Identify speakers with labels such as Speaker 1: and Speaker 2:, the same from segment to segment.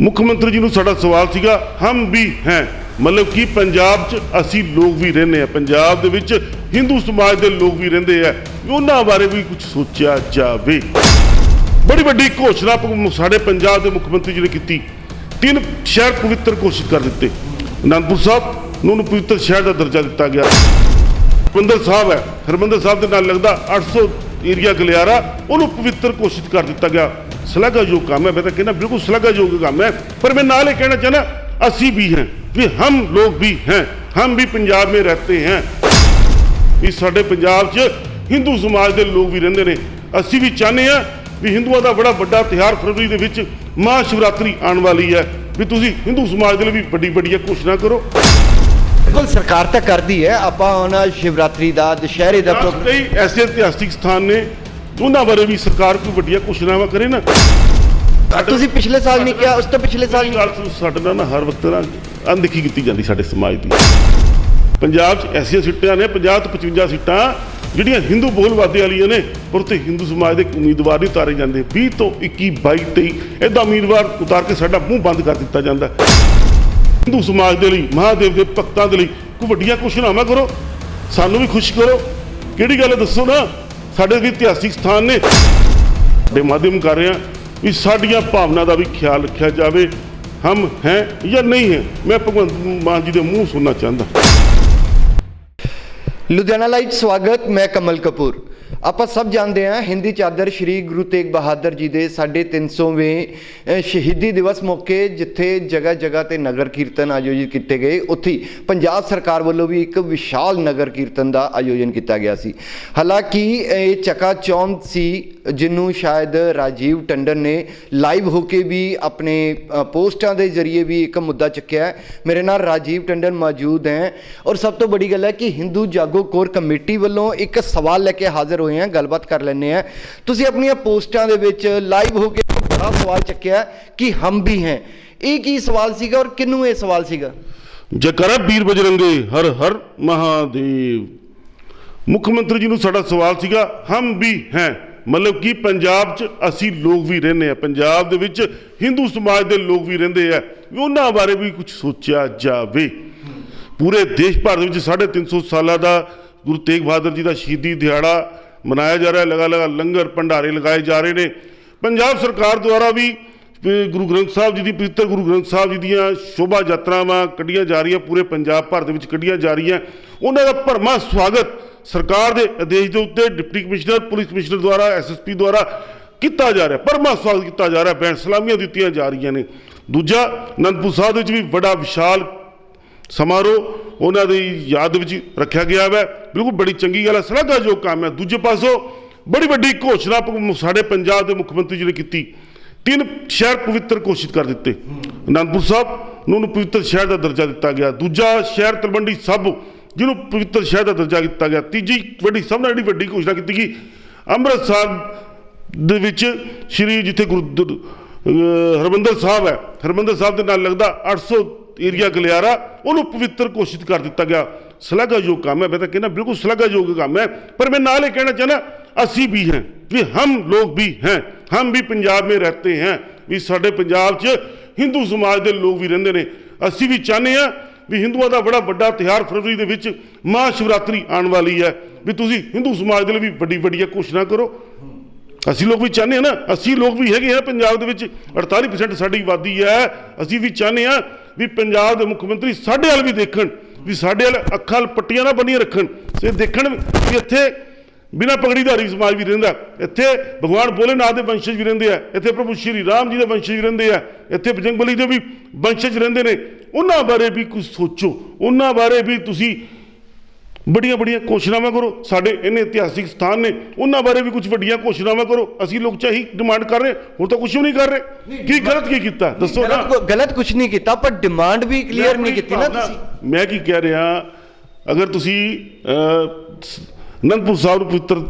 Speaker 1: ਮੁੱਖ ਮੰਤਰੀ ਜੀ ਨੂੰ ਸਾਡਾ ਸਵਾਲ ਸੀਗਾ, ਹਮ ਵੀ ਹੈ। ਮਤਲਬ ਕਿ ਪੰਜਾਬ 'ਚ ਅਸੀਂ ਲੋਕ ਵੀ ਰਹਿੰਦੇ ਆ ਪੰਜਾਬ ਦੇ ਵਿੱਚ ਹਿੰਦੂ ਸਮਾਜ ਦੇ ਲੋਕ ਵੀ ਰਹਿੰਦੇ ਆ। ਉਹਨਾਂ ਬਾਰੇ ਵੀ ਕੁਝ ਸੋਚਿਆ ਜਾਵੇ। ਬੜੀ ਵੱਡੀ ਘੋਸ਼ਣਾ ਸਾਡੇ ਪੰਜਾਬ ਦੇ ਮੁੱਖ ਮੰਤਰੀ ਜੀ ਨੇ ਕੀਤੀ। ਤਿੰਨ ਸ਼ਹਿਰ ਪਵਿੱਤਰ ਘੋਸ਼ਿਤ ਕਰ ਦਿੱਤੇ। ਅਨੰਦਪੁਰ ਸਾਹਿਬ ਨੂੰ ਪਵਿੱਤਰ ਸ਼ਹਿਰ ਦਾ ਦਰਜਾ ਦਿੱਤਾ ਗਿਆ। ਹਰਿਮੰਦਰ ਸਾਹਿਬ ਹੈ। ਹਰਿਮੰਦਰ ਸਾਹਿਬ ਦੇ ਨਾਲ ਲੱਗਦਾ 800 ਏਰੀਆ ਗਲਿਆਰਾ, ਉਹਨੂੰ ਪਵਿੱਤਰ ਘੋਸ਼ਿਤ ਕਰ ਦਿੱਤਾ ਗਿਆ। ਸ਼ਲਾਘਾਯੋਗ ਕੰਮ ਹੈ ਮੈਂ ਤਾਂ ਕਹਿੰਦਾ ਬਿਲਕੁਲ ਸ਼ਲਾਘਾਯੋਗ ਕੰਮ ਹੈ ਪਰ ਮੈਂ ਨਾਲ ਇਹ ਕਹਿਣਾ ਚਾਹਨਾ ਅਸੀਂ ਵੀ हैं ਵੀ ਹਮ ਲੋਕ ਵੀ हैं हम भी पंजाब में रहते हैं ਵੀ ਸਾਡੇ ਪੰਜਾਬ 'ਚ ਹਿੰਦੂ ਸਮਾਜ ਦੇ ਲੋਕ ਵੀ ਰਹਿੰਦੇ ਨੇ ਅਸੀਂ ਵੀ ਚਾਹੁੰਦੇ ਆ ਵੀ ਹਿੰਦੂਆਂ ਦਾ ਬੜਾ ਵੱਡਾ ਤਿਉਹਾਰ ਫਰਵਰੀ ਦੇ ਵਿੱਚ ਮਹਾ ਸ਼ਿਵਰਾਤਰੀ ਆਉਣ ਵਾਲੀ ਹੈ ਵੀ ਤੁਸੀਂ ਹਿੰਦੂ ਸਮਾਜ ਦੇ ਲਈ ਵੀ ਵੱਡੀ ਵੱਡੀ ਘੋਸ਼ਣਾ ਕਰੋ
Speaker 2: ਬਿਲਕੁਲ ਸਰਕਾਰ ਤਾਂ ਕਰਦੀ ਹੈ ਆਪਾਂ ਹੁਣ ਸ਼ਿਵਰਾਤਰੀ ਦਾ ਦੁਸ਼ਹਿਰੇ ਦਾ
Speaker 1: ਪੰਜਾਬ 'ਚ
Speaker 2: ਪ੍ਰੋਗਰਾਮ
Speaker 1: ਕਈ ਐਸੇ ਇਤਿਹਾਸਿਕ ਸਥਾਨ ਨੇ ਉਹਨਾਂ ਬਾਰੇ ਵੀ ਸਰਕਾਰ ਕੋਈ ਵੱਡੀਆਂ ਘੋਸ਼ਣਾਵਾਂ ਕਰੇ ਨਾ।
Speaker 2: ਤੁਸੀਂ ਪਿਛਲੇ ਸਾਲ ਨਹੀਂ ਕਿਹਾ ਉਸ ਤੋਂ ਪਿਛਲੇ ਸਾਲ ਨਹੀਂ
Speaker 1: ਗੱਲ ਸਾਡੇ ਨਾਲ ਨਾ ਹਰ ਵਕਤ ਨਾ ਅਣਦੇਖੀ ਕੀਤੀ ਜਾਂਦੀ ਸਾਡੇ ਸਮਾਜ ਦੀ। ਪੰਜਾਬ 'ਚ ਐਸੀਆਂ ਸੀਟਾਂ ਨੇ 50 ਤੋਂ 55 ਸੀਟਾਂ ਜਿਹੜੀਆਂ ਹਿੰਦੂ ਬੋਲਵਾਦੇ ਵਾਲੀਆਂ ਨੇ ਪਰ ਉੱਥੇ ਹਿੰਦੂ ਸਮਾਜ ਦੇ ਉਮੀਦਵਾਰ ਨਹੀਂ ਉਤਾਰੇ ਜਾਂਦੇ। 20 ਤੋਂ 21 22 23 ਇਹਦਾ ਉਮੀਦਵਾਰ ਉਤਾਰ ਕੇ ਸਾਡਾ ਮੂੰਹ ਬੰਦ ਕਰ ਦਿੱਤਾ ਜਾਂਦਾ। ਹਿੰਦੂ ਸਮਾਜ ਦੇ ਲਈ ਮਹਾਦੇਵ ਦੇ ਭਗਤਾਂ ਦੇ ਲਈ ਕੋਈ ਵੱਡੀਆਂ ਘੋਸ਼ਣਾਵਾਂ ਕਰੋ। ਸਾਨੂੰ ਵੀ ਖੁਸ਼ ਕਰੋ। ਕਿਹੜੀ ਗੱਲ ਹੈ ਦੱਸੋ ਨਾ? ਸਾਡੇ ਵੀ ਇਤਿਹਾਸਿਕ ਸਥਾਨ ਨੇ। ਦੇ ਮਾਧਿਅਮ ਕਰ ਰਹੇ ਹਾਂ ਵੀ ਸਾਡੀਆਂ ਭਾਵਨਾ ਦਾ ਵੀ ਖਿਆਲ ਰੱਖਿਆ ਜਾਵੇ, ਹਮ ਹੈ ਜਾਂ ਨਹੀਂ ਹੈ। ਮੈਂ ਭਗਵੰਤ ਮਾਨ ਜੀ ਦੇ ਮੂੰਹ ਸੁਣਨਾ ਚਾਹੁੰਦਾ।
Speaker 2: ਲੁਧਿਆਣਾ ਲਾਈਵ ਸਵਾਗਤ, ਮੈਂ ਕਮਲ ਕਪੂਰ। ਆਪਾਂ ਸਭ ਜਾਣਦੇ ਹਾਂ ਹਿੰਦੀ ਚਾਦਰ ਸ਼੍ਰੀ ਗੁਰੂ ਤੇਗ ਬਹਾਦਰ ਜੀ ਦੇ 350ਵੇਂ ਅ, ਸ਼ਹੀਦੀ ਦਿਵਸ ਮੌਕੇ ਜਿੱਥੇ ਜਗ੍ਹਾ ਜਗ੍ਹਾ ਤੇ ਨਗਰ ਕੀਰਤਨ ਆਯੋਜਿਤ ਕੀਤੇ ਗਏ ਉੱਥੇ ਪੰਜਾਬ ਸਰਕਾਰ ਵੱਲੋਂ ਵੀ ਇੱਕ ਵਿਸ਼ਾਲ ਨਗਰ ਕੀਰਤਨ ਦਾ ਆਯੋਜਨ ਕੀਤਾ ਗਿਆ ਸੀ। ਹਾਲਾਂਕਿ ਇਹ ਚਕਾ ਚੌਂਦ ਸੀ ਜਿਹਨੂੰ ਸ਼ਾਇਦ ਰਾਜੀਵ ਟੰਡਨ ਨੇ ਲਾਈਵ ਹੋ ਕੇ ਵੀ ਆਪਣੇ ਪੋਸਟਾਂ ਦੇ ਜ਼ਰੀਏ ਵੀ ਇੱਕ ਮੁੱਦਾ ਚੱਕਿਆ ਮੇਰੇ ਨਾਲ ਰਾਜੀਵ ਟੰਡਨ ਮੌਜੂਦ ਹੈ ਔਰ ਸਭ ਤੋਂ ਵੱਡੀ ਗੱਲ ਹੈ ਕਿ ਹਿੰਦੂ ਜਾਗੋ ਕੋਰ ਕਮੇਟੀ ਵੱਲੋਂ ਇੱਕ ਸਵਾਲ ਲੈ ਕੇ ਹਾਜ਼ਰ ਹੋਏ ਹਾਂ, ਗੱਲਬਾਤ ਕਰ ਲੈਂਦੇ ਹਾਂ। ਤੁਸੀਂ ਆਪਣੀਆਂ ਪੋਸਟਾਂ ਦੇ ਵਿੱਚ ਲਾਈਵ ਹੋ ਕੇ ਬੜਾ ਸਵਾਲ ਚੱਕਿਆ ਕਿ ਹਮ ਵੀ ਹੈ। ਇਹ ਕੀ ਸਵਾਲ ਸੀਗਾ ਔਰ ਕਿਹਨੂੰ ਇਹ ਸਵਾਲ ਸੀਗਾ?
Speaker 1: ਜਕਰਾ ਵੀਰ ਬਜਰੰਗੇ ਹਰ ਹਰ ਮਹਾਦੇਵ। ਮੁੱਖ ਮੰਤਰੀ ਜੀ ਨੂੰ ਸਾਡਾ ਸਵਾਲ ਸੀਗਾ, ਹਮ ਵੀ ਹੈ। ਮਤਲਬ ਕਿ ਪੰਜਾਬ 'ਚ ਅਸੀਂ ਲੋਕ ਵੀ ਰਹਿੰਦੇ ਆ ਪੰਜਾਬ ਦੇ ਵਿੱਚ ਹਿੰਦੂ ਸਮਾਜ ਦੇ ਲੋਕ ਵੀ ਰਹਿੰਦੇ ਆ। ਵੀ ਉਹਨਾਂ ਬਾਰੇ ਵੀ ਕੁਝ ਸੋਚਿਆ ਜਾਵੇ। ਪੂਰੇ ਦੇਸ਼ ਭਰ ਦੇ ਵਿੱਚ 350 ਸਾਲਾਂ ਦਾ ਗੁਰੂ ਤੇਗ ਬਹਾਦਰ ਜੀ ਦਾ ਸ਼ਹੀਦੀ ਦਿਹਾੜਾ ਮਨਾਇਆ ਜਾ ਰਿਹਾ ਲਗਾ ਲਗਾ ਲੰਗਰ ਭੰਡਾਰੇ ਲਗਾਏ ਜਾ ਰਹੇ ਨੇ। ਪੰਜਾਬ ਸਰਕਾਰ ਦੁਆਰਾ ਵੀ ਵੀ ਗੁਰੂ ਗ੍ਰੰਥ ਸਾਹਿਬ ਜੀ ਦੀ, ਪਵਿੱਤਰ ਗੁਰੂ ਗ੍ਰੰਥ ਸਾਹਿਬ ਜੀ ਦੀਆਂ ਸ਼ੋਭਾ ਯਾਤਰਾਵਾਂ ਕੱਢੀਆਂ ਜਾ ਰਹੀਆਂ। ਪੂਰੇ ਪੰਜਾਬ ਭਰ ਦੇ ਵਿੱਚ ਕੱਢੀਆਂ ਜਾ ਰਹੀਆਂ। ਉਹਨਾਂ ਦਾ ਭਰਮਾ ਸਵਾਗਤ ਸਰਕਾਰ ਦੇ ਆਦੇਸ਼ ਦੇ ਉੱਤੇ ਡਿਪਟੀ ਕਮਿਸ਼ਨਰ, ਪੁਲਿਸ ਕਮਿਸ਼ਨਰ ਦੁਆਰਾ ਐਸਐਸਪੀ ਦੁਆਰਾ ਕੀਤਾ ਜਾ ਰਿਹਾ ਭਰਮਾ ਸਵਾਗਤ ਕੀਤਾ ਜਾ ਰਿਹਾ ਬੈਂਡ ਸਲਾਮੀਆਂ ਦਿੱਤੀਆਂ ਜਾ ਰਹੀਆਂ ਨੇ। ਦੂਜਾ, ਅਨੰਦਪੁਰ ਸਾਹਿਬ ਵਿੱਚ ਵੀ ਬੜਾ ਵਿਸ਼ਾਲ ਸਮਾਰੋਹ ਉਹਨਾਂ ਦੀ ਯਾਦ ਵਿੱਚ ਰੱਖਿਆ ਗਿਆ ਹੈ ਬਿਲਕੁਲ ਬੜੀ ਚੰਗੀ ਗੱਲ ਹੈ ਸ਼ਲਾਘਾਯੋਗ ਕੰਮ ਹੈ ਦੂਜੇ ਪਾਸੋਂ ਬੜੀ ਵੱਡੀ ਘੋਸ਼ਣਾ ਸਾਡੇ ਪੰਜਾਬ ਦੇ ਮੁੱਖ ਮੰਤਰੀ ਜੀ ਨੇ ਕੀਤੀ। ਤਿੰਨ ਸ਼ਹਿਰ ਪਵਿੱਤਰ ਘੋਸ਼ਿਤ ਕਰ ਦਿੱਤੇ। ਅਨੰਦਪੁਰ ਸਾਹਿਬ ਨੂੰ ਨੂੰ ਪਵਿੱਤਰ ਸ਼ਹਿਰ ਦਾ ਦਰਜਾ ਦਿੱਤਾ ਗਿਆ। ਦੂਜਾ ਸ਼ਹਿਰ ਤਲਵੰਡੀ ਸਾਬੋ ਜਿਹਨੂੰ ਪਵਿੱਤਰ ਸ਼ਹਿਰ ਦਾ ਦਰਜਾ ਦਿੱਤਾ ਗਿਆ। ਤੀਜੀ ਵੱਡੀ, ਸਭ ਨਾਲ ਜਿਹੜੀ ਵੱਡੀ ਘੋਸ਼ਣਾ ਕੀਤੀ ਗਈ ਅੰਮ੍ਰਿਤ ਸਾਹਿਬ ਦੇ ਵਿੱਚ ਸ਼੍ਰੀ ਜਿੱਥੇ ਗੁਰੂ ਹਰਮੰਦਰ ਸਾਹਿਬ ਹੈ। ਹਰਮੰਦਰ ਸਾਹਿਬ ਦੇ ਨਾਲ ਲੱਗਦਾ 800 ਏਰੀਆ ਗਲਿਆਰਾ, ਉਹਨੂੰ ਪਵਿੱਤਰ ਘੋਸ਼ਿਤ ਕਰ ਦਿੱਤਾ ਗਿਆ। ਸਲਾਘਾਯੋਗ ਕੰਮ ਹੈ। ਮੈਂ ਤਾਂ ਕਹਿੰਦਾ ਬਿਲਕੁਲ ਸਲਾਘਾਯੋਗ ਕੰਮ ਹੈ। ਪਰ ਮੈਂ ਨਾਲ ਇਹ ਕਹਿਣਾ ਚਾਹਨਾ ਅਸੀਂ ਵੀ ਹਾਂ, ਵੀ ਹਮ ਲੋਕ ਵੀ ਹੈ, ਹਮ ਵੀ ਪੰਜਾਬ ਮੇ ਰਹਤੇ ਹੈ, ਵੀ ਸਾਡੇ ਪੰਜਾਬ 'ਚ ਹਿੰਦੂ ਸਮਾਜ ਦੇ ਲੋਕ ਵੀ ਰਹਿੰਦੇ ਨੇ। ਅਸੀਂ ਵੀ ਚਾਹਨੇ ਆ ਵੀ ਹਿੰਦੂਆਂ ਦਾ ਬੜਾ ਵੱਡਾ ਤਿਉਹਾਰ ਫਰਵਰੀ ਦੇ ਵਿੱਚ ਮਹਾ ਸ਼ਿਵਰਾਤਰੀ ਆਉਣ ਵਾਲੀ ਹੈ। ਵੀ ਤੁਸੀਂ ਹਿੰਦੂ ਸਮਾਜ ਦੇ ਲਈ ਵੀ ਵੱਡੀ ਵੱਡੀਆਂ ਘੋਸ਼ਣਾ ਕਰੋ। ਅਸੀਂ ਲੋਕ ਵੀ ਚਾਹੁੰਦੇ ਹਾਂ ਨਾ, ਅਸੀਂ ਲੋਕ ਵੀ ਹੈਗੇ ਆ ਪੰਜਾਬ ਦੇ ਵਿੱਚ 48% ਸਾਡੀ ਆਬਾਦੀ ਹੈ। ਅਸੀਂ ਵੀ ਚਾਹੁੰਦੇ ਹਾਂ ਵੀ ਪੰਜਾਬ ਦੇ ਮੁੱਖ ਮੰਤਰੀ ਸਾਡੇ ਵੱਲ ਵੀ ਦੇਖਣ, ਵੀ ਸਾਡੇ ਵੱਲ ਅੱਖਾਂ ਪੱਟੀਆਂ ਨਾ ਬੰਨੀਆਂ ਰੱਖਣ। ਤੇ ਦੇਖਣ ਵੀ ਇੱਥੇ ਬਿਨਾਂ ਪਗੜੀਧਾਰੀ ਸਮਾਜ ਵੀ ਰਹਿੰਦਾ ਇੱਥੇ ਭਗਵਾਨ ਭੋਲੇਨਾਥ ਦੇ ਵੰਸ਼ਜ ਵੀ ਰਹਿੰਦੇ ਆ। ਇੱਥੇ ਪ੍ਰਭੂ ਸ਼੍ਰੀ ਰਾਮ ਜੀ ਦੇ ਵੰਸ਼ਜ ਵੀ ਰਹਿੰਦੇ ਆ। ਇੱਥੇ ਬਜਰੰਗਬਲੀ ਦੇ ਵੀ ਵੰਸ਼ਜ ਰਹਿੰਦੇ ਨੇ। ਉਹਨਾਂ ਬਾਰੇ ਵੀ ਕੁਝ ਸੋਚੋ। ਉਹਨਾਂ ਬਾਰੇ ਵੀ ਤੁਸੀਂ ਬੜੀਆਂ ਬੜੀਆਂ ਘੋਸ਼ਣਾਵਾਂ ਕਰੋ। ਸਾਡੇ ਇੰਨੇ ਇਤਿਹਾਸਿਕ ਸਥਾਨ ਨੇ। ਉਹਨਾਂ ਬਾਰੇ ਵੀ ਕੁਝ ਵੱਡੀਆਂ ਘੋਸ਼ਣਾਵਾਂ ਕਰੋ। ਅਸੀਂ ਲੋਕ ਚਾਹੀ ਡਿਮਾਂਡ ਕਰ ਰਹੇ। ਹੋਰ ਤਾਂ ਕੁਝ ਵੀ ਨਹੀਂ ਕਰ ਰਹੇ। ਕੀ ਗਲਤ ਕੀ ਕੀਤਾ? ਦੱਸੋ ਨਾ।
Speaker 2: ਗਲਤ ਕੁਝ ਨਹੀਂ ਕੀਤਾ ਪਰ ਡਿਮਾਂਡ ਵੀ ਕਲੀਅਰ ਨਹੀਂ ਕੀਤੀ ਨਾ ਤੁਸੀਂ।
Speaker 1: ਮੈਂ ਕੀ ਕਹਿ ਰਿਹਾ? ਅਗਰ ਤੁਸੀਂ ਅਹ, ਅਨੰਦਪੁਰ ਸਾਹਿਬ ਨੂੰ ਪਵਿੱਤਰ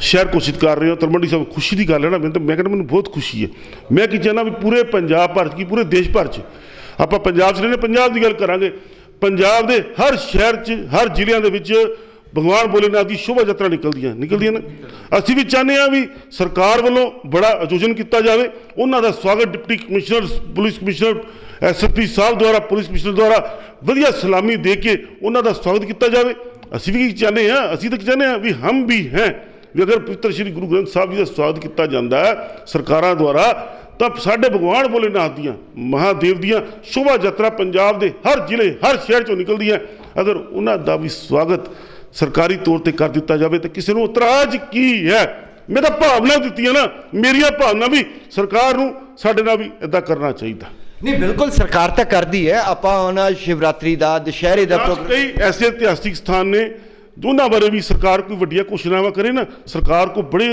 Speaker 1: ਸ਼ਹਿਰ ਘੋਸ਼ਿਤ ਕਰ ਰਹੇ ਹੋ ਤਲਵੰਡੀ ਸਾਹਿਬ ਖੁਸ਼ੀ ਦੀ ਗੱਲ ਹੈ ਨਾ ਮੈਨੂੰ ਤਾਂ ਮੈਂ ਕਹਿੰਦਾ ਮੈਨੂੰ ਬਹੁਤ ਖੁਸ਼ੀ ਹੈ। ਮੈਂ ਕੀ ਚਾਹੁੰਦਾ ਵੀ ਪੂਰੇ ਪੰਜਾਬ ਭਰ 'ਚ ਕੀ ਪੂਰੇ ਦੇਸ਼ ਭਰ 'ਚ। ਆਪਾਂ ਪੰਜਾਬ 'ਚ ਰਹਿੰਦੇ ਪੰਜਾਬ ਦੀ ਗੱਲ ਕਰਾਂਗੇ। ਪੰਜਾਬ ਦੇ ਹਰ ਸ਼ਹਿਰ 'ਚ ਹਰ ਜ਼ਿਲ੍ਹਿਆਂ ਦੇ ਵਿੱਚ ਭਗਵਾਨ ਭੋਲੇਨਾਥ ਦੀ ਸ਼ੋਭਾ ਯਾਤਰਾ ਨਿਕਲਦੀਆਂ ਨਿਕਲਦੀਆਂ ਨੇ। ਅਸੀਂ ਵੀ ਚਾਹੁੰਦੇ ਹਾਂ ਵੀ ਸਰਕਾਰ ਵੱਲੋਂ ਬੜਾ ਆਯੋਜਨ ਕੀਤਾ ਜਾਵੇ। ਉਹਨਾਂ ਦਾ ਸਵਾਗਤ deputy commissioner police commissioner SSP ਸਾਹਿਬ ਦੁਆਰਾ ਪੁਲਿਸ ਕਮਿਸ਼ਨਰ ਦੁਆਰਾ ਵਧੀਆ ਸਲਾਮੀ ਦੇ ਕੇ ਉਹਨਾਂ ਦਾ ਸਵਾਗਤ ਕੀਤਾ ਜਾਵੇ। ਅਸੀਂ ਵੀ ਕੀ ਚਾਹੁੰਦੇ ਹਾਂ, ਅਸੀਂ ਤਾਂ ਕੀ ਚਾਹੁੰਦੇ ਹਾਂ ਵੀ ਹਮ ਵੀ ਹੈ, ਵੀ ਅਗਰ ਪਵਿੱਤਰ ਸ਼੍ਰੀ ਗੁਰੂ ਗ੍ਰੰਥ ਸਾਹਿਬ ਜੀ ਦਾ ਸਵਾਗਤ ਕੀਤਾ ਜਾਂਦਾ ਹੈ ਸਰਕਾਰਾਂ ਦੁਆਰਾ, ਤਾਂ ਸਾਡੇ ਭਗਵਾਨ ਭੋਲੇਨਾਥ ਦੀਆਂ, ਮਹਾਦੇਵ ਦੀਆਂ ਸ਼ੋਭਾ ਯਾਤਰਾ ਪੰਜਾਬ ਦੇ ਹਰ ਜ਼ਿਲ੍ਹੇ, ਹਰ ਸ਼ਹਿਰ ਚੋਂ ਨਿਕਲਦੀ ਹੈ। ਅਗਰ ਉਹਨਾਂ ਦਾ ਵੀ ਸਵਾਗਤ ਸਰਕਾਰੀ ਤੌਰ ਤੇ ਕਰ ਦਿੱਤਾ ਜਾਵੇ, ਤਾਂ ਕਿਸੇ ਨੂੰ ਇਤਰਾਜ਼ ਕੀ ਹੈ? ਮੈਂ ਤਾਂ ਭਾਵਨਾ ਦਿੱਤੀਆਂ ਨਾ, ਮੇਰੀਆਂ ਭਾਵਨਾ ਵੀ ਸਰਕਾਰ ਨੂੰ, ਸਾਡੇ ਨਾਲ ਵੀ ਇਦਾਂ ਕਰਨਾ ਚਾਹੀਦਾ।
Speaker 2: ਨਹੀਂ ਬਿਲਕੁਲ ਸਰਕਾਰ ਤਾਂ ਕਰਦੀ ਹੈ। ਆਪਾਂ ਹੁਣ ਸ਼ਿਵਰਾਤਰੀ ਦਾ ਦੁਸ਼ਹਿਰੇ ਦਾ ਪ੍ਰੋਗਰਾਮ
Speaker 1: ਕਈ ਐਸੇ ਇਤਿਹਾਸਿਕ ਸਥਾਨ ਨੇ ਉਹਨਾਂ ਬਾਰੇ ਵੀ ਸਰਕਾਰ ਕੋਈ ਵੱਡੀਆਂ ਘੋਸ਼ਣਾਵਾਂ ਕਰੇ ਨਾ ਸਰਕਾਰ ਕੋ ਬੜੇ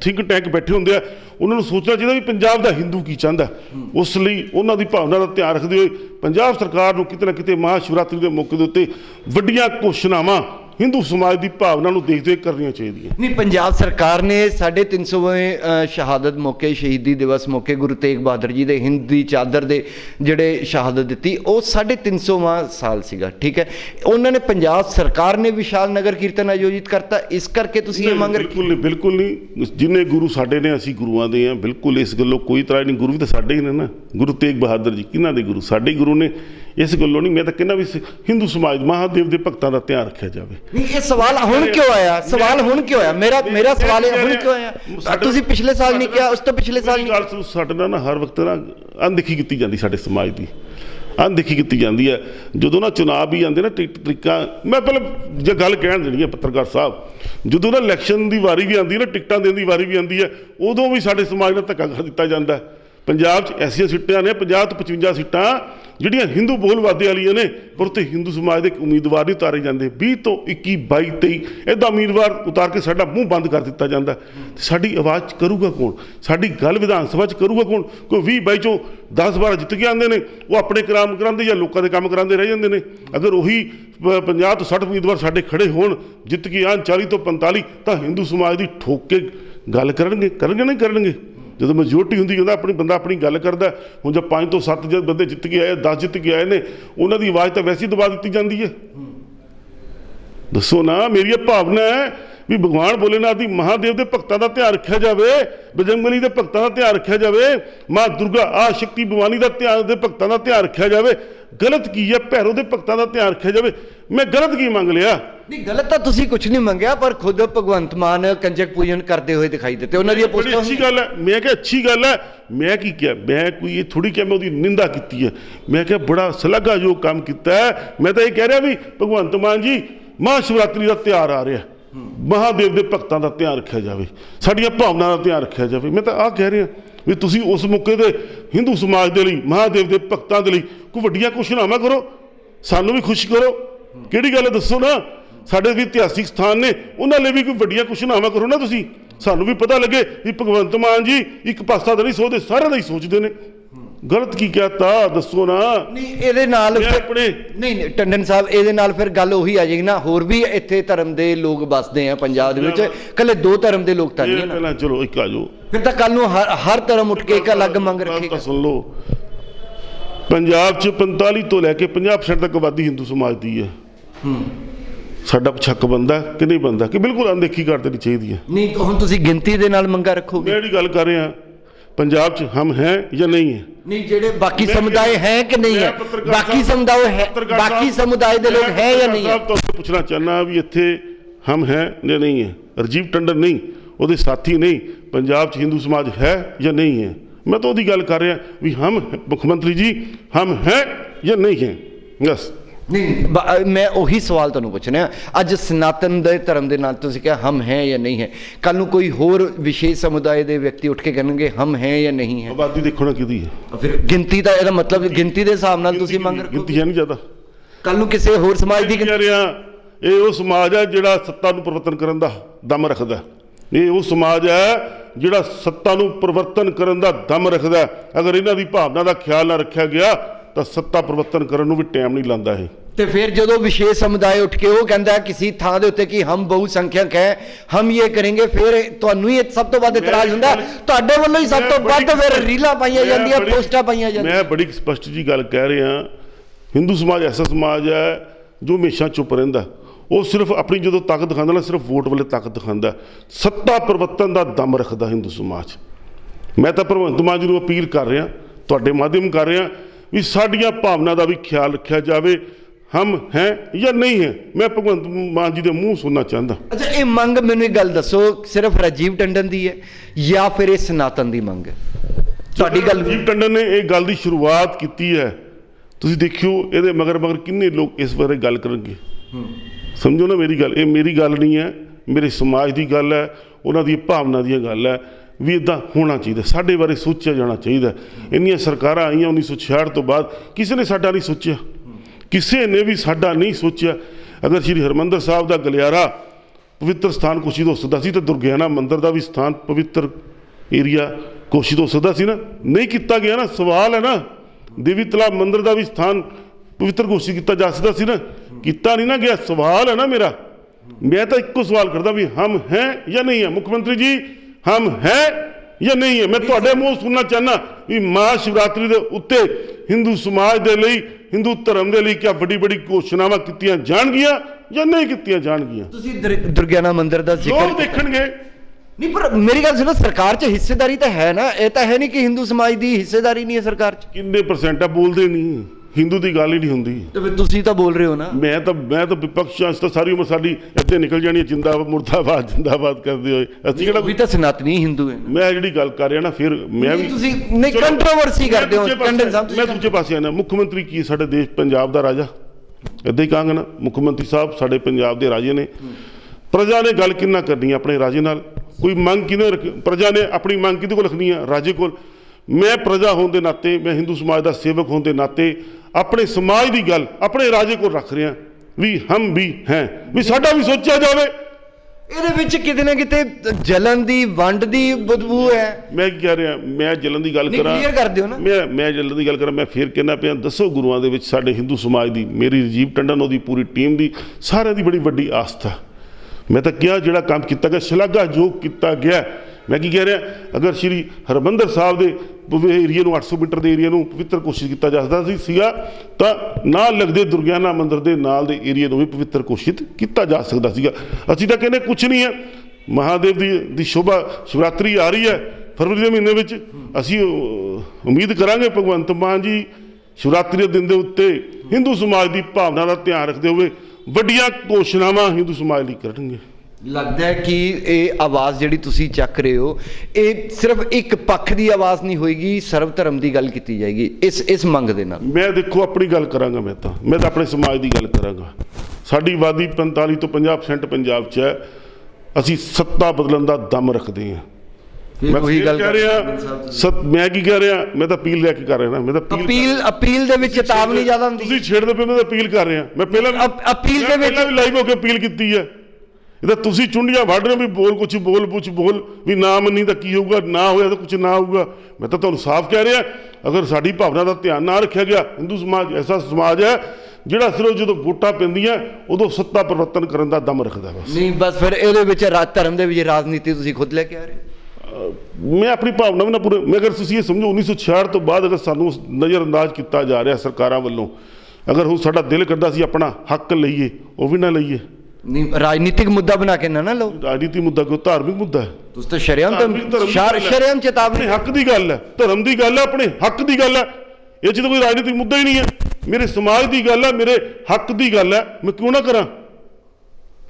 Speaker 1: ਥਿੰਕ ਟੈਂਕ ਬੈਠੇ ਹੁੰਦੇ ਆ। ਉਹਨਾਂ ਨੂੰ ਸੋਚਣਾ ਚਾਹੀਦਾ ਵੀ ਪੰਜਾਬ ਦਾ ਹਿੰਦੂ ਕੀ ਚਾਹੁੰਦਾ। ਉਸ ਲਈ ਉਹਨਾਂ ਦੀ ਭਾਵਨਾ ਦਾ ਧਿਆਨ ਰੱਖਦੇ ਹੋਏ ਪੰਜਾਬ ਸਰਕਾਰ ਨੂੰ ਕਿਤੇ ਨਾ ਕਿਤੇ ਮਹਾ ਸ਼ਿਵਰਾਤਰੀ ਦੇ ਮੌਕੇ ਦੇ ਉੱਤੇ ਵੱਡੀਆਂ ਘੋਸ਼ਣਾਵਾਂ ਹਿੰਦੂ ਸਮਾਜ ਦੀ ਭਾਵਨਾ ਨੂੰ ਦੇਖਦੇ ਹੋਏ ਕਰਨੀਆਂ ਚਾਹੀਦੀਆਂ।
Speaker 2: ਨਹੀਂ ਪੰਜਾਬ ਸਰਕਾਰ ਨੇ 350ਵੇਂ ਅ, ਸ਼ਹਾਦਤ ਮੌਕੇ ਸ਼ਹੀਦੀ ਦਿਵਸ ਮੌਕੇ ਗੁਰੂ ਤੇਗ ਬਹਾਦਰ ਜੀ ਦੇ ਹਿੰਦ ਚਾਦਰ ਦੇ ਜਿਹੜੇ ਸ਼ਹਾਦਤ ਦਿੱਤੀ ਉਹ 350ਵਾਂ ਸਾਲ ਸੀਗਾ ਠੀਕ ਹੈ? ਉਹਨਾਂ ਨੇ ਪੰਜਾਬ ਸਰਕਾਰ ਨੇ ਵਿਸ਼ਾਲ ਨਗਰ ਕੀਰਤਨ ਆਯੋਜਿਤ ਕਰਤਾ ਇਸ ਕਰਕੇ ਤੁਸੀਂ ਇਹ ਮੰਗ
Speaker 1: ਬਿਲਕੁਲ ਨਹੀਂ ਬਿਲਕੁਲ ਨਹੀਂ। ਜਿੰਨੇ ਗੁਰੂ ਸਾਡੇ ਨੇ ਅਸੀਂ ਗੁਰੂਆਂ ਦੇ ਆ ਬਿਲਕੁਲ ਇਸ ਗੱਲੋਂ ਕੋਈ ਤਰ੍ਹਾਂ ਨਹੀਂ ਗੁਰੂ ਵੀ ਤਾਂ ਸਾਡੇ ਹੀ ਨੇ ਨਾ। ਗੁਰੂ ਤੇਗ ਬਹਾਦਰ ਜੀ ਕਿਹਨਾਂ ਦੇ ਗੁਰੂ? ਸਾਡੇ ਗੁਰੂ ਨੇ। ਇਸ ਗੱਲੋਂ ਨਹੀਂ ਮੈਂ ਤਾਂ ਕਹਿੰਦਾ ਵੀ ਹਿੰਦੂ ਸਮਾਜ ਮਹਾਦੇਵ ਦੇ ਭਗਤਾਂ ਦਾ ਧਿਆਨ ਰੱਖਿਆ ਜਾਵੇ।
Speaker 2: ਨਹੀਂ ਇਹ ਸਵਾਲ ਹੁਣ ਕਿਉਂ ਆਇਆ? ਸਵਾਲ ਹੁਣ ਕਿਉਂ ਆਇਆ? ਮੇਰਾ ਮੇਰਾ ਸਵਾਲ ਇਹ ਹੁਣ ਕਿਉਂ ਆਇਆ? ਤੁਸੀਂ ਪਿਛਲੇ ਸਾਲ ਨਹੀਂ ਕਿਹਾ ਉਸ ਤੋਂ ਪਿਛਲੇ ਸਾਲ ਨਹੀਂ
Speaker 1: ਗੱਲ ਸਾਡੇ ਨਾਲ ਨਾ ਹਰ ਵਕਤ ਨਾ ਅਣਦੇਖੀ ਕੀਤੀ ਜਾਂਦੀ ਸਾਡੇ ਸਮਾਜ ਦੀ। ਅਣਦੇਖੀ ਕੀਤੀ ਜਾਂਦੀ ਹੈ। ਜਦੋਂ ਨਾ ਚੁਣਾਵ ਵੀ ਆਉਂਦੇ ਨਾ ਟਿਕਟ ਤਰੀਕਾ ਮੈਂ ਪਹਿਲਾਂ ਜੇ ਗੱਲ ਕਹਿਣ ਦੇਣੀ ਹੈ ਪੱਤਰਕਾਰ ਸਾਹਿਬ ਜਦੋਂ ਨਾ ਇਲੈਕਸ਼ਨ ਦੀ ਵਾਰੀ ਵੀ ਆਉਂਦੀ ਹੈ ਨਾ ਟਿਕਟਾਂ ਦੇਣ ਦੀ ਵਾਰੀ ਵੀ ਆਉਂਦੀ ਹੈ ਉਦੋਂ ਵੀ ਸਾਡੇ ਸਮਾਜ ਨਾਲ ਧੱਕਾ ਕਰ ਦਿੱਤਾ ਜਾਂਦਾ ਹੈ। ਪੰਜਾਬ 'ਚ ਐਸੀਆਂ ਸੀਟਾਂ ਨੇ 50 ਤੋਂ 55 ਸੀਟਾਂ ਜਿਹੜੀਆਂ ਹਿੰਦੂ ਬੋਲਵਾਦੇ ਵਾਲੀਆਂ ਨੇ, ਪਰ ਉੱਥੇ ਹਿੰਦੂ ਸਮਾਜ ਦੇ ਉਮੀਦਵਾਰ ਨਹੀਂ ਉਤਾਰੇ ਜਾਂਦੇ। 20 ਤੋਂ 21 22 23 ਇਹਦਾ ਉਮੀਦਵਾਰ ਉਤਾਰ ਕੇ ਸਾਡਾ ਮੂੰਹ ਬੰਦ ਕਰ ਦਿੱਤਾ ਜਾਂਦਾ। ਸਾਡੀ ਆਵਾਜ਼ ਕਰੂਗਾ ਕੌਣ? ਸਾਡੀ ਗੱਲ ਵਿਧਾਨ ਸਭਾ 'ਚ ਕਰੂਗਾ ਕੌਣ? ਕੋਈ 20 22 ਚੋਂ 10 12 ਜਿੱਤ ਕੇ ਆਉਂਦੇ ਨੇ, ਉਹ ਆਪਣੇ ਕੰਮ ਕਰਾਉਂਦੇ ਜਾਂ ਲੋਕਾਂ ਦੇ ਕੰਮ ਕਰਾਉਂਦੇ ਰਹਿ ਜਾਂਦੇ ਨੇ। ਅਗਰ ਉਹੀ ਪ- 50 ਤੋਂ 60 ਉਮੀਦਵਾਰ ਸਾਡੇ ਖੜੇ ਹੋਣ, ਜਿੱਤ ਕੇ ਆਉਣ 40 ਤੋਂ 45 ਤਾਂ ਹਿੰਦੂ ਸਮਾਜ ਦੀ ਠੋਕ ਕੇ ਗੱਲ ਕਰਨਗੇ ਕਰਨਗੇ ਨਹੀਂ ਕਰਨਗੇ? ਜਦੋਂ ਮੈਜੋਰਟੀ ਹੁੰਦੀ ਕਹਿੰਦਾ ਆਪਣੀ ਬੰਦਾ ਆਪਣੀ ਗੱਲ ਕਰਦਾ ਹੁਣ ਜੇ 5 ਤੋਂ 7 ਜਦ ਬੰਦੇ ਜਿੱਤ ਕੇ ਆਏ 10 ਜਿੱਤ ਕੇ ਆਏ ਨੇ ਉਹਨਾਂ ਦੀ ਆਵਾਜ਼ ਤਾਂ ਵੈਸੇ ਹੀ ਦਬਾ ਦਿੱਤੀ ਜਾਂਦੀ ਹੈ। ਦੱਸੋ ਨਾ ਮੇਰੀ ਇਹ ਭਾਵਨਾ ਹੈ ਵੀ ਭਗਵਾਨ ਭੋਲੇਨਾਥ ਦੀ ਮਹਾਦੇਵ ਦੇ ਭਗਤਾਂ ਦਾ ਧਿਆਨ ਰੱਖਿਆ ਜਾਵੇ ਬਜਰੰਗਬਲੀ ਦੇ ਭਗਤਾਂ ਦਾ ਧਿਆਨ ਰੱਖਿਆ ਜਾਵੇ ਮਾਂ ਦੁਰਗਾ ਆ ਸ਼ਕਤੀ ਭਵਾਨੀ ਦਾ ਧਿਆਨ ਦੇ ਭਗਤਾਂ ਦਾ ਧਿਆਨ ਰੱਖਿਆ ਜਾਵੇ ਗਲਤ ਕੀ ਹੈ? ਭੈਰੋ ਦੇ ਭਗਤਾਂ ਦਾ ਧਿਆਨ ਰੱਖਿਆ ਜਾਵੇ। ਮੈਂ ਗਲਤ ਕੀ ਮੰਗ ਲਿਆ?
Speaker 2: ਨਹੀਂ ਗਲਤ ਤਾਂ ਤੁਸੀਂ ਕੁਝ ਨਹੀਂ ਮੰਗਿਆ ਪਰ ਖੁਦ ਭਗਵੰਤ ਮਾਨ ਕੰਜਕ ਪੂਜਨ ਕਰਦੇ ਹੋਏ ਦਿਖਾਈ ਦਿੱਤੇ। ਉਹਨਾਂ
Speaker 1: ਬੜੀ
Speaker 2: ਪੋਸਟਾਂ
Speaker 1: ਅੱਛੀ ਗੱਲ ਹੈ। ਮੈਂ ਕਿਹਾ ਅੱਛੀ ਗੱਲ ਹੈ। ਮੈਂ ਕੀ ਕਿਹਾ? ਮੈਂ ਕੋਈ ਇਹ ਥੋੜੀ ਕਿਹਾ ਮੈਂ ਉਹਦੀ ਨਿੰਦਾ ਕੀਤੀ ਹੈ। ਮੈਂ ਕਿਹਾ ਬੜਾ ਸ਼ਲਾਘਾਯੋਗ ਕੰਮ ਕੀਤਾ ਹੈ। ਮੈਂ ਤਾਂ ਇਹ ਕਹਿ ਰਿਹਾ ਵੀ ਭਗਵੰਤ ਮਾਨ ਜੀ ਮਹਾਂ ਸ਼ਿਵਰਾਤਰੀ ਦਾ ਤਿਉਹਾਰ ਆ ਰਿਹਾ। ਮਹਾਦੇਵ ਦੇ ਭਗਤਾਂ ਦਾ ਧਿਆਨ ਰੱਖਿਆ ਜਾਵੇ, ਸਾਡੀਆਂ ਭਾਵਨਾਵਾਂ ਦਾ ਧਿਆਨ ਰੱਖਿਆ ਜਾਵੇ। ਮੈਂ ਤਾਂ ਆਹ ਕਹਿ ਰਿਹਾ ਵੀ ਤੁਸੀਂ ਉਸ ਮੌਕੇ ਤੇ ਹਿੰਦੂ ਸਮਾਜ ਦੇ ਲਈ, ਮਹਾਦੇਵ ਦੇ ਭਗਤਾਂ ਦੇ ਲਈ ਕੋਈ ਵੱਡੀਆਂ ਘੋਸ਼ਣਾਵਾਂ ਕਰੋ, ਸਾਨੂੰ ਵੀ ਖੁਸ਼ ਕਰੋ। ਕਿਹੜੀ ਗੱਲ ਦੱਸੋ ਨਾ? ਸਾਡੇ ਵੀ ਇਤਿਹਾਸਿਕ ਸਥਾਨ ਨੇ, ਉਹਨਾਂ ਲਈ ਵੀ ਕੋਈ ਵੱਡੀਆਂ ਘੋਸ਼ਣਾਵਾਂ ਕਰੋ ਨਾ ਤੁਸੀਂ। ਸਾਨੂੰ ਵੀ ਪਤਾ ਲੱਗੇ ਵੀ ਭਗਵੰਤ ਮਾਨ ਜੀ ਇੱਕ ਪਾਸਾ ਤਾਂ ਨਹੀਂ ਸੋਚਦੇ, ਸਾਰਿਆਂ ਦਾ ਹੀ ਸੋਚਦੇ ਨੇ। ਗਲਤ ਕੀ ਕਹਤਾ ਦੱਸੋ ਨਾ।
Speaker 2: ਨਹੀਂ ਇਹਦੇ ਨਾਲ
Speaker 1: ਮੈਂ ਆਪਣੇ
Speaker 2: ਨਹੀਂ ਨਹੀਂ ਟੰਡਨ ਸਾਹਿਬ ਇਹਦੇ ਨਾਲ ਫਿਰ ਗੱਲ ਉਹੀ ਆ ਜਾਏਗੀ ਨਾ। ਹੋਰ ਵੀ ਇੱਥੇ ਧਰਮ ਦੇ ਲੋਕ ਵੱਸਦੇ ਆ ਪੰਜਾਬ ਦੇ ਵਿੱਚ। ਕੱਲੇ ਦੋ ਧਰਮ ਦੇ ਲੋਕ ਤਾਂ ਨਹੀਂ ਹੈ ਨਾ।
Speaker 1: ਪਹਿਲਾਂ ਚਲੋ ਇੱਕ ਆ ਜਾਓ।
Speaker 2: ਫਿਰ ਤਾਂ ਕੱਲ ਨੂੰ ਹਰ ਧਰਮ ਉੱਠ ਕੇ ਇੱਕ ਅਲੱਗ ਮੰਗ ਰੱਖੇਗਾ।
Speaker 1: ਸੁਣ ਲਓ। ਪੰਜਾਬ 'ਚ 45 ਤੋਂ ਲੈ ਕੇ 50% ਤੱਕ ਆਬਾਦੀ ਹਿੰਦੂ ਸਮਾਜ ਦੀ ਹੈ। ਸਾਡਾ ਪਛੱਕ ਬੰਦਾ ਕਿ ਨਹੀਂ ਬੰਦਾ? ਕਿ ਬਿਲਕੁਲ ਅਣਦੇਖੀ ਕਰ ਦੇਣੀ ਚਾਹੀਦੀ ਹੈ।
Speaker 2: ਨਹੀਂ ਹੁਣ ਤੁਸੀਂ ਗਿਣਤੀ ਦੇ ਨਾਲ ਮੰਗਾ ਰੱਖੋਗੇ।
Speaker 1: ਮੈਂ ਜਿਹੜੀ ਗੱਲ ਕਰ ਰਿਹਾ ਪੰਜਾਬ 'ਚ ਹਮ ਹੈ ਜਾਂ ਨਹੀਂ ਹੈ?
Speaker 2: ਨਹੀਂ ਜਿਹੜੇ ਬਾਕੀ ਸਮੁਦਾਇ ਹੈ ਕਿ ਨਹੀਂ ਹੈ? ਬਾਕੀ ਸਮੁਦਾਇ ਹੈ ਬਾਕੀ ਸਮੁਦਾਇ ਦੇ ਲੋਕ ਹੈ ਜਾਂ ਨਹੀਂ ਹੈ?
Speaker 1: ਸਾਹਿਬ ਤੋਂ ਪੁੱਛਣਾ ਚਾਹਨਾ ਵੀ ਇੱਥੇ ਹਮ ਹੈ ਜਾਂ ਨਹੀਂ ਹੈ? ਰਜੀਵ ਟੰਡਨ ਨਹੀਂ ਉਹਦੇ ਸਾਥੀ ਨਹੀਂ ਪੰਜਾਬ 'ਚ ਹਿੰਦੂ ਸਮਾਜ ਹੈ ਜਾਂ ਨਹੀਂ ਹੈ? ਮੈਂ ਤਾਂ ਉਹਦੀ ਗੱਲ ਕਰ ਰਿਹਾ ਵੀ ਹਮ ਮੁੱਖ ਮੰਤਰੀ ਜੀ ਹਮ ਹੈ ਜਾਂ ਨਹੀਂ ਹੈ? ਬਸ।
Speaker 2: ਨਹੀਂ ਮੈਂ ਉਹੀ ਸਵਾਲ ਤੁਹਾਨੂੰ ਪੁੱਛਣਾ ਅੱਜ ਸਨਾਤਨ ਦੇ ਧਰਮ ਦੇ ਨਾਲ ਤੁਸੀਂ ਕਿਹਾ ਹਮ ਹੈ ਜਾਂ ਨਹੀਂ ਹੈ। ਕੱਲ ਨੂੰ ਕੋਈ ਹੋਰ ਵਿਸ਼ੇਸ਼ ਸਮੁਦਾਇ ਦੇ ਵਿਅਕਤੀ ਉੱਠ ਕੇ ਕਹਿਣਗੇ ਹਮ ਹੈ ਜਾਂ ਨਹੀਂ ਹੈ।
Speaker 1: ਆਬਾਦੀ ਦੇਖੋ ਨਾ ਕਿਹਦੀ ਹੈ।
Speaker 2: ਫਿਰ ਗਿਣਤੀ ਦਾ ਇਹਦਾ ਮਤਲਬ ਗਿਣਤੀ ਦੇ ਹਿਸਾਬ ਨਾਲ ਤੁਸੀਂ ਮੰਗ ਰੱਖੋਗੇ
Speaker 1: ਗਿਣਤੀ ਹੈ ਨਹੀਂ ਜ਼ਿਆਦਾ।
Speaker 2: ਕੱਲ ਨੂੰ ਕਿਸੇ ਹੋਰ ਸਮਾਜ ਦੀ
Speaker 1: ਰਿਹਾ ਇਹ ਉਹ ਸਮਾਜ ਹੈ ਜਿਹੜਾ ਸੱਤਾ ਨੂੰ ਪਰਿਵਰਤਨ ਕਰਨ ਦਾ ਦਮ ਰੱਖਦਾ। ਇਹ ਉਹ ਸਮਾਜ ਹੈ ਜਿਹੜਾ ਸੱਤਾ ਨੂੰ ਪਰਿਵਰਤਨ ਕਰਨ ਦਾ ਦਮ ਰੱਖਦਾ। ਅਗਰ ਇਹਨਾਂ ਦੀ ਭਾਵਨਾ ਦਾ ਖਿਆਲ ਨਾ ਰੱਖਿਆ ਗਿਆ ਤਾਂ ਸੱਤਾ ਪਰਿਵਰਤਨ ਕਰਨ ਨੂੰ ਵੀ ਟਾਈਮ ਨਹੀਂ ਲਾਂਦਾ ਇਹ।
Speaker 2: ਤੇ ਫਿਰ ਜਦੋਂ ਵਿਸ਼ੇਸ਼ ਸਮੁਦਾਇ ਉੱਠ ਕੇ ਉਹ ਕਹਿੰਦਾ ਕਿਸੇ ਥਾਂ ਦੇ ਉੱਤੇ ਕਿ ਹਮ ਬਹੁ ਸੰਖਿਅਕ ਹੈ ਹਮ ਇਹ ਕरेंगे ਫਿਰ ਤੁਹਾਨੂੰ ਹੀ ਸਭ ਤੋਂ ਵੱਧ ਇਤਰਾਜ਼ ਹੁੰਦਾ। ਤੁਹਾਡੇ ਵੱਲੋਂ ਹੀ ਸਭ ਤੋਂ ਵੱਧ ਫਿਰ ਰੀਲਾਂ ਪਾਈਆਂ ਜਾਂਦੀਆਂ ਪੋਸਟਾਂ ਪਾਈਆਂ ਜਾਂਦੀਆਂ।
Speaker 1: ਮੈਂ ਬੜੀ ਸਪਸ਼ਟ ਜੀ ਗੱਲ ਕਹਿ ਰਿਹਾ ਹਿੰਦੂ ਸਮਾਜ ਐਸਾ ਸਮਾਜ ਹੈ ਜੋ ਹਮੇਸ਼ਾ ਚੁੱਪ ਰਹਿੰਦਾ। ਉਹ ਸਿਰਫ ਆਪਣੀ ਜਦੋਂ ਤਾਕਤ ਦਿਖਾਉਂਦਾ ਨਾ ਸਿਰਫ ਵੋਟ ਵੇਲੇ ਤਾਕਤ ਦਿਖਾਉਂਦਾ। ਸੱਤਾ ਪਰਿਵਰਤਨ ਦਾ ਦਮ ਰੱਖਦਾ ਹਿੰਦੂ ਸਮਾਜ। ਮੈਂ ਤਾਂ ਭਗਵੰਤ ਮਾਨ ਜੀ ਨੂੰ ਅਪੀਲ ਕਰ ਰਿਹਾ ਤੁਹਾਡੇ ਮਾਧਿਅਮ ਕਰ ਰਿਹਾ ਵੀ ਸਾਡੀਆਂ ਭਾਵਨਾ ਦਾ ਵੀ ਖਿਆਲ ਰੱਖਿਆ ਜਾਵੇ ਹਮ ਹੈ ਜਾਂ ਨਹੀਂ ਹੈ ਮੈਂ ਭਗਵੰਤ ਮਾਨ ਜੀ ਦੇ ਮੂੰਹ ਸੁਣਨਾ ਚਾਹੁੰਦਾ।
Speaker 2: ਅੱਛਾ ਇਹ ਮੰਗ ਮੈਨੂੰ ਇੱਕ ਗੱਲ ਦੱਸੋ ਸਿਰਫ ਰਾਜੀਵ ਟੰਡਨ ਦੀ ਹੈ ਜਾਂ ਫਿਰ ਇਹ ਸਨਾਤਨ ਦੀ ਮੰਗ ਹੈ? ਤੁਹਾਡੀ ਗੱਲ
Speaker 1: ਰਾਜੀਵ ਟੰਡਨ ਨੇ ਇਹ ਗੱਲ ਦੀ ਸ਼ੁਰੂਆਤ ਕੀਤੀ ਹੈ। ਤੁਸੀਂ ਦੇਖਿਓ ਇਹਦੇ ਮਗਰ ਮਗਰ ਕਿੰਨੇ ਲੋਕ ਇਸ ਬਾਰੇ ਗੱਲ ਕਰਨਗੇ। ਸਮਝੋ ਨਾ ਮੇਰੀ ਗੱਲ ਇਹ ਮੇਰੀ ਗੱਲ ਨਹੀਂ ਹੈ ਮੇਰੇ ਸਮਾਜ ਦੀ ਗੱਲ ਹੈ ਉਹਨਾਂ ਦੀ ਭਾਵਨਾ ਦੀ ਗੱਲ ਹੈ। ਵੀ ਇਦਾਂ ਹੋਣਾ ਚਾਹੀਦਾ, ਸਾਡੇ ਬਾਰੇ ਸੋਚਿਆ ਜਾਣਾ ਚਾਹੀਦਾ। ਇੰਨੀਆਂ ਸਰਕਾਰਾਂ ਆਈਆਂ 1966 ਤੋਂ ਬਾਅਦ, ਕਿਸੇ ਨੇ ਸਾਡਾ ਨਹੀਂ ਸੋਚਿਆ। ਕਿਸੇ ਨੇ ਵੀ ਸਾਡਾ ਨਹੀਂ ਸੋਚਿਆ। ਅਗਰ ਸ੍ਰੀ ਹਰਮੰਦਰ ਸਾਹਿਬ ਦਾ ਗਲਿਆਰਾ ਪਵਿੱਤਰ ਸਥਾਨ ਘੋਸ਼ਿਤ ਹੋ ਸਕਦਾ ਸੀ ਤਾਂ ਦੁਰਗਿਆਨਾ ਮੰਦਿਰ ਦਾ ਵੀ ਸਥਾਨ ਪਵਿੱਤਰ ਏਰੀਆ ਘੋਸ਼ਿਤ ਹੋ ਸਕਦਾ ਸੀ ਨਾ। ਨਹੀਂ ਕੀਤਾ ਗਿਆ ਨਾ, ਸਵਾਲ ਹੈ ਨਾ। ਦੇਵੀ ਤਲਾਬ ਮੰਦਿਰ ਦਾ ਵੀ ਸਥਾਨ ਪਵਿੱਤਰ ਘੋਸ਼ਿਤ ਕੀਤਾ ਜਾ ਸਕਦਾ ਸੀ ਨਾ। ਕੀਤਾ ਨਹੀਂ ਨਾ ਗਿਆ, ਸਵਾਲ ਹੈ ਨਾ ਮੇਰਾ। ਮੈਂ ਤਾਂ ਇੱਕੋ ਸਵਾਲ ਕਰਦਾ ਵੀ ਹਮ ਹੈ ਜਾਂ ਨਹੀਂ ਹੈ। ਮੁੱਖ ਮੰਤਰੀ ਜੀ ਹਮ ਹੈ ਜਾਂ ਨਹੀਂ ਹੈ? ਮੈਂ ਤੁਹਾਡੇ ਮੂੰਹ ਸੁਣਨਾ ਚਾਹਨਾ ਵੀ ਮਹਾ ਸ਼ਿਵਰਾਤਰੀ ਦੇ ਉੱਤੇ ਹਿੰਦੂ ਸਮਾਜ ਦੇ ਲਈ ਹਿੰਦੂ ਧਰਮ ਦੇ ਲਈ ਕਿਆ ਵੱਡੀ ਵੱਡੀ ਘੋਸ਼ਣਾਵਾਂ ਕੀਤੀਆਂ ਜਾਣਗੀਆਂ ਜਾਂ ਨਹੀਂ ਕੀਤੀਆਂ ਜਾਣਗੀਆਂ?
Speaker 2: ਤੁਸੀਂ ਦੁਰ- ਦੁਰਗਿਆਨਾ ਮੰਦਿਰ ਦਾ
Speaker 1: ਲੋਕ
Speaker 2: ਜ਼ਿਕਰ
Speaker 1: ਦੇਖਣਗੇ।
Speaker 2: ਨਹੀਂ ਪਰ ਮੇਰੀ ਗੱਲ ਸੁਣੋ ਸਰਕਾਰ 'ਚ ਹਿੱਸੇਦਾਰੀ ਤਾਂ ਹੈ ਨਾ। ਇਹ ਤਾਂ ਹੈ ਨਹੀਂ ਕਿ ਹਿੰਦੂ ਸਮਾਜ ਦੀ ਹਿੱਸੇਦਾਰੀ ਨਹੀਂ ਹੈ ਸਰਕਾਰ 'ਚ।
Speaker 1: ਕਿੰਨੇ ਪਰਸੈਂਟ ਆ? ਬੋਲਦੇ ਨਹੀਂ। ਹਿੰਦੂ ਦੀ ਗੱਲ ਹੀ ਨਹੀਂ ਹੁੰਦੀ।
Speaker 2: ਤੇ ਫਿਰ ਤੁਸੀਂ ਤਾਂ ਬੋਲ ਰਹੇ ਹੋ ਨਾ।
Speaker 1: ਮੈਂ ਤਾਂ ਮੈਂ ਤਾਂ ਵਿਪਕਸ਼ਾਂ ਤਾਂ ਸਾਰੀ ਉਮਰ ਸਾਡੀ ਇੱਥੇ ਨਿਕਲ ਜਾਣੀ ਜਿੰਦਾਬਾਦ ਮੁਰਦਾਬਾਦ ਜਿੰਦਾਬਾਦ ਕਰਦੇ ਹੋਏ। ਅਸੀਂ ਕਿਹੜਾ
Speaker 2: ਵੀ ਤਾਂ ਸਨਾਤਨੀ ਹਿੰਦੂ ਹੈ।
Speaker 1: ਮੈਂ ਜਿਹੜੀ ਗੱਲ ਕਰ ਰਿਹਾ ਨਾ ਫਿਰ ਮੈਂ ਵੀ
Speaker 2: ਤੁਸੀਂ ਨਹੀਂ ਕੰਟਰੋਵਰਸੀ ਕਰਦੇ ਹੋ ਟੰਡਨ ਸਾਹਿਬ
Speaker 1: ਮੈਂ ਦੂਜੇ ਪਾਸੇ ਆਣਾ ਮੁੱਖ ਮੰਤਰੀ ਕੀ ਸਾਡੇ ਦੇਸ਼ ਪੰਜਾਬ ਦਾ ਰਾਜਾ? ਇਦਾਂ ਹੀ ਕਹਾਂਗਾ ਨਾ ਮੁੱਖ ਮੰਤਰੀ ਸਾਹਿਬ ਸਾਡੇ ਪੰਜਾਬ ਦੇ ਰਾਜੇ ਨੇ। ਪ੍ਰਜਾ ਨੇ ਗੱਲ ਕਿੰਨਾ ਕਰਨੀ ਆਪਣੇ ਰਾਜੇ ਨਾਲ? ਕੋਈ ਮੰਗ ਕਿਹਨੇ ਰੱਖ? ਪ੍ਰਜਾ ਨੇ ਆਪਣੀ ਮੰਗ ਕਿਹਦੇ ਕੋਲ ਰੱਖਣੀ ਹੈ? ਰਾਜੇ ਕੋਲ। ਮੈਂ ਪ੍ਰਜਾ ਹੋਣ ਦੇ ਨਾਤੇ ਮੈਂ ਹਿੰਦੂ ਸਮਾਜ ਦਾ ਸੇਵਕ ਹੋਣ ਦੇ ਨਾਤੇ ਆਪਣੇ ਸਮਾਜ ਦੀ ਗੱਲ ਆਪਣੇ ਰਾਜੇ ਕੋਲ ਰੱਖ ਰਿਹਾ ਵੀ ਹਮ ਵੀ ਹੈ। ਵੀ ਸਾਡਾ ਵੀ ਸੋਚਿਆ ਜਾਵੇ।
Speaker 2: ਇਹਦੇ ਵਿੱਚ ਕਿਤੇ ਨਾ ਕਿਤੇ ਜਲਨ ਦੀ ਵੰਡ ਦੀ ਬਦਬੂ ਹੈ।
Speaker 1: ਮੈਂ ਕੀ ਕਹਿ ਰਿਹਾ ਮੈਂ ਜਲਨ ਦੀ ਗੱਲ
Speaker 2: ਨਹੀਂ
Speaker 1: ਕਰਾਂ।
Speaker 2: ਕਲੀਅਰ ਕਰ ਦਿਓ ਨਾ।
Speaker 1: ਮੈਂ ਮੈਂ ਜਲਦੀ ਦੀ ਗੱਲ ਕਰਾਂ ਮੈਂ ਫਿਰ ਕਹਿਣਾ ਪਿਆ ਦੱਸੋ ਗੁਰੂਆਂ ਦੇ ਵਿੱਚ ਸਾਡੇ ਹਿੰਦੂ ਸਮਾਜ ਦੀ ਮੇਰੀ ਰਜੀਵ ਟੰਡਨ ਉਹਦੀ ਪੂਰੀ ਟੀਮ ਦੀ ਸਾਰਿਆਂ ਦੀ ਬੜੀ ਵੱਡੀ ਆਸਥਾ। ਮੈਂ ਤਾਂ ਕਿਹਾ ਜਿਹੜਾ ਕੰਮ ਕੀਤਾ ਗਿਆ ਸ਼ਲਾਘਾ ਜੋ ਕੀਤਾ ਗਿਆ। ਮੈਂ ਕੀ ਕਹਿ ਰਿਹਾ, ਅਗਰ ਸ਼੍ਰੀ ਹਰਮੰਦਰ ਸਾਹਿਬ ਦੇ ਏਰੀਆ ਨੂੰ 800 ਮੀਟਰ ਦੇ ਏਰੀਆ ਨੂੰ ਪਵਿੱਤਰ ਘੋਸ਼ਿਤ ਕੀਤਾ ਜਾ ਸਕਦਾ ਸੀ, ਸੀਗਾ, ਤਾਂ ਨਾਲ ਲੱਗਦੇ ਦੁਰਗਿਆਨਾ ਮੰਦਿਰ ਦੇ ਨਾਲ ਦੇ ਏਰੀਆ ਨੂੰ ਵੀ ਪਵਿੱਤਰ ਘੋਸ਼ਿਤ ਕੀਤਾ ਜਾ ਸਕਦਾ ਸੀਗਾ। ਅਸੀਂ ਤਾਂ ਕਹਿੰਦੇ ਕੁਝ ਨਹੀਂ ਹੈ। ਮਹਾਦੇਵ ਦੀ ਦੀ ਸ਼ੋਭਾ ਸ਼ਿਵਰਾਤਰੀ ਆ ਰਹੀ ਹੈ। ਫਰਵਰੀ ਦੇ ਮਹੀਨੇ ਵਿੱਚ ਅਸੀਂ ਉਮੀਦ ਕਰਾਂਗੇ ਭਗਵੰਤ ਮਾਨ ਜੀ ਸ਼ਿਵਰਾਤਰੀ ਦੇ ਦਿਨ ਦੇ ਉੱਤੇ ਹਿੰਦੂ ਸਮਾਜ ਦੀ ਭਾਵਨਾ ਦਾ ਧਿਆਨ ਰੱਖਦੇ ਹੋਏ ਵੱਡੀਆਂ ਘੋਸ਼ਣਾਵਾਂ ਹਿੰਦੂ ਸਮਾਜ ਲਈ ਕਰਨਗੇ।
Speaker 2: ਲੱਗਦਾ ਹੈ ਕਿ ਇਹ ਆਵਾਜ਼ ਜਿਹੜੀ ਤੁਸੀਂ ਚੱਕ ਰਹੇ ਹੋ ਇਹ ਸਿਰਫ ਇੱਕ ਪੱਖ ਦੀ ਆਵਾਜ਼ ਨਹੀਂ ਹੋਏਗੀ ਸਰਵ ਧਰਮ ਦੀ ਗੱਲ ਕੀਤੀ ਜਾਏਗੀ ਇਸ ਇਸ ਮੰਗ ਦੇ ਨਾਲ।
Speaker 1: ਮੈਂ ਦੇਖੋ ਆਪਣੀ ਗੱਲ ਕਰਾਂਗਾ ਮੈਂ ਤਾਂ। ਮੈਂ ਤਾਂ ਆਪਣੇ ਸਮਾਜ ਦੀ ਗੱਲ ਕਰਾਂਗਾ। ਸਾਡੀ ਆਬਾਦੀ 45 ਤੋਂ 50% ਪੰਜਾਬ 'ਚ ਹੈ। ਅਸੀਂ ਸੱਤਾ ਬਦਲਣ ਦਾ ਦਮ ਰੱਖਦੇ ਹਾਂ। ਮੈਂ
Speaker 2: ਉਹੀ ਗੱਲ ਕਰ-
Speaker 1: ਰਿਹਾ ਸਤ ਮੈਂ ਕੀ ਕਹਿ ਰਿਹਾ? ਮੈਂ ਤਾਂ ਅਪੀਲ ਲੈ ਕੇ ਕਰ ਰਿਹਾ ਨਾ ਮੈਂ ਤਾਂ
Speaker 2: ਅਪੀਲ ਅਪੀਲ ਦੇ ਵਿੱਚ ਚੇਤਾਵਨੀ ਜ਼ਿਆਦਾ ਹੁੰਦੀ
Speaker 1: ਤੁਸੀਂ ਛੇੜਦੇ ਪਏ ਮੈਂ ਤਾਂ ਅਪੀਲ ਕਰ ਰਿਹਾ। ਮੈਂ ਪਹਿਲਾਂ
Speaker 2: ਅਪੀਲ ਦੇ ਵਿੱਚ-
Speaker 1: ਪਹਿਲਾਂ ਵੀ ਲਾਈਵ ਹੋ ਕੇ ਅਪੀਲ ਕੀਤੀ ਹੈ। ਇਹਦਾ ਤੁਸੀਂ ਚੁੰਡੀਆਂ ਵੱਢ ਰਹੇ ਹੋ ਵੀ ਬੋਲ ਕੁਛ ਬੋਲ ਕੁਛ ਬੋਲ ਵੀ ਨਾ ਮੰਨੀ ਤਾਂ ਕੀ ਹੋਊਗਾ ਨਾ ਹੋਇਆ ਤਾਂ ਕੁਛ ਨਾ ਹੋਊਗਾ। ਮੈਂ ਤਾਂ ਤੁਹਾਨੂੰ ਸਾਫ਼ ਕਹਿ ਰਿਹਾ ਅਗਰ ਸਾਡੀ ਭਾਵਨਾ ਦਾ ਧਿਆਨ ਨਾ ਰੱਖਿਆ ਗਿਆ ਹਿੰਦੂ ਸਮਾਜ ਐਸਾ ਸਮਾਜ ਹੈ ਜਿਹੜਾ ਸਿਰਫ ਜਦੋਂ ਵੋਟਾਂ ਪੈਂਦੀਆਂ ਉਦੋਂ ਸੱਤਾ ਪਰਿਵਰਤਨ ਕਰਨ ਦਾ ਦਮ ਰੱਖਦਾ ਬਸ।
Speaker 2: ਨਹੀਂ ਬਸ ਫਿਰ ਇਹਦੇ ਵਿੱਚ ਰਾਜ ਧਰਮ ਦੇ ਵਿੱਚ ਰਾਜਨੀਤੀ ਤੁਸੀਂ ਖੁਦ ਲੈ ਕੇ ਆ ਰਹੇ
Speaker 1: ਮੈਂ ਆਪਣੀ ਭਾਵਨਾ ਵੀ ਨਾ ਪੂਰੇ ਮੈਂ ਅਗਰ ਤੁਸੀਂ ਇਹ ਸਮਝੋ 1966 ਤੋਂ ਬਾਅਦ ਅਗਰ ਸਾਨੂੰ ਨਜ਼ਰ ਅੰਦਾਜ਼ ਕੀਤਾ ਜਾ ਰਿਹਾ ਸਰਕਾਰਾਂ ਵੱਲੋਂ ਅਗਰ ਹੁਣ ਸਾਡਾ ਦਿਲ ਕਰਦਾ ਸੀ ਆਪਣਾ ਹੱਕ ਲਈਏ ਉਹ ਵੀ ਨਾ ਲਈਏ।
Speaker 2: ਨਹੀਂ ਰਾਜਨੀਤਿਕ ਮੁੱਦਾ ਬਣਾ ਕੇ ਨਾ ਨਾ ਲਓ।
Speaker 1: ਰਾਜਨੀਤੀ ਮੁੱਦਾ ਕੋਈ ਧਾਰਮਿਕ ਮੁੱਦਾ ਹੈ।
Speaker 2: ਤੁਸੀਂ ਤਾਂ ਸ਼ਰਿਆਮ
Speaker 1: ਧਾਰਮਿਕ ਧਰਮ
Speaker 2: ਤਾਂ
Speaker 1: ਦੀ
Speaker 2: ਸ਼ਰ-
Speaker 1: ਗੱਲ ਹੈ।
Speaker 2: ਸ਼ਰੇਆਮ
Speaker 1: ਆਪਣੇ
Speaker 2: ਚੇਤਾਵਨੀ
Speaker 1: ਹੱਕ ਦੀ ਗੱਲ ਹੈ ਧਰਮ ਦੀ ਗੱਲ ਹੈ ਆਪਣੇ ਹੱਕ ਦੀ ਗੱਲ ਹੈ। ਇਹ ਤਾਂ ਕੋਈ ਰਾਜਨੀਤਿਕ ਮੁੱਦਾ ਹੀ ਨਹੀਂ ਹੈ। ਮੇਰੇ ਸਮਾਜ ਦੀ ਗੱਲ ਹੈ ਮੇਰੇ ਹੱਕ ਦੀ ਗੱਲ ਹੈ। ਮੈਂ ਕਿਉਂ ਨਾ ਕਰਾਂ?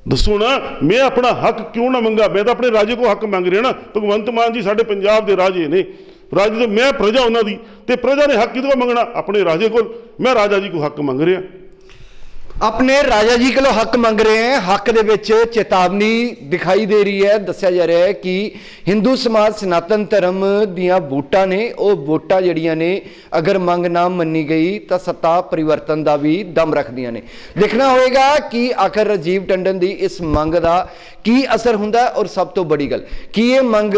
Speaker 1: ਦੱਸੋ ਨਾ ਮੈਂ ਆਪਣਾ ਹੱਕ ਕਿਉਂ ਨਾ ਮੰਗਾ? ਮੈਂ ਤਾਂ ਆਪਣੇ ਰਾਜੇ ਕੋ ਹੱਕ ਮੰਗ ਰਿਹਾ ਨਾ। ਭਗਵੰਤ ਮਾਨ ਜੀ ਸਾਡੇ ਪੰਜਾਬ ਦੇ ਰਾਜੇ ਨੇ। ਰਾਜੇ ਦੇ ਮੈਂ ਪ੍ਰਜਾ ਉਹਨਾਂ ਦੀ। ਤੇ ਪ੍ਰਜਾ ਨੇ ਹੱਕ ਕਿਹਦੇ ਕੋਲ ਮੰਗਣਾ? ਆਪਣੇ ਰਾਜੇ ਕੋਲ। ਮੈਂ ਰਾਜਾ ਜੀ ਕੋ ਹੱਕ ਮੰਗ ਰਿਹਾ।
Speaker 2: ਆਪਣੇ ਰਾਜਾ ਜੀ ਕੋਲੋਂ ਹੱਕ ਮੰਗ ਰਹੇ ਹੈ। ਹੱਕ ਦੇ ਵਿੱਚ ਚੇਤਾਵਨੀ ਦਿਖਾਈ ਦੇ ਰਹੀ ਹੈ। ਦੱਸਿਆ ਜਾ ਰਿਹਾ ਹੈ ਕਿ ਹਿੰਦੂ ਸਮਾਜ ਸਨਾਤਨ ਧਰਮ ਦੀਆਂ ਵੋਟਾਂ ਨੇ, ਉਹ ਵੋਟਾਂ ਜਿਹੜੀਆਂ ਨੇ, ਅਗਰ ਮੰਗ ਨਾ ਮੰਨੀ ਗਈ ਤਾਂ ਸੱਤਾ ਪਰਿਵਰਤਨ ਦਾ ਵੀ ਦਮ ਰੱਖਦੀਆਂ ਨੇ। ਦੇਖਣਾ ਹੋਵੇਗਾ ਕਿ ਆਖਰ ਰਾਜੀਵ ਟੰਡਨ ਦੀ ਇਸ ਮੰਗ ਦਾ ਕੀ ਅਸਰ ਹੁੰਦਾ ਔਰ ਸਭ ਤੋਂ ਬੜੀ ਗੱਲ, ਕੀ ਇਹ ਮੰਗ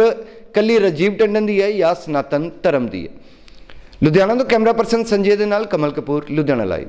Speaker 2: ਕੱਲੀ ਰਾਜੀਵ ਟੰਡਨ ਦੀ ਹੈ ਜਾਂ ਸਨਾਤਨ ਧਰਮ ਦੀ ਹੈ? ਲੁਧਿਆਣਾ ਤੋਂ ਕੈਮਰਾ ਪਰਸਨ ਸੰਜੇ ਦੇ ਨਾਲ ਕਮਲ ਕਪੂਰ, ਲੁਧਿਆਣਾ ਲਾਈਵ।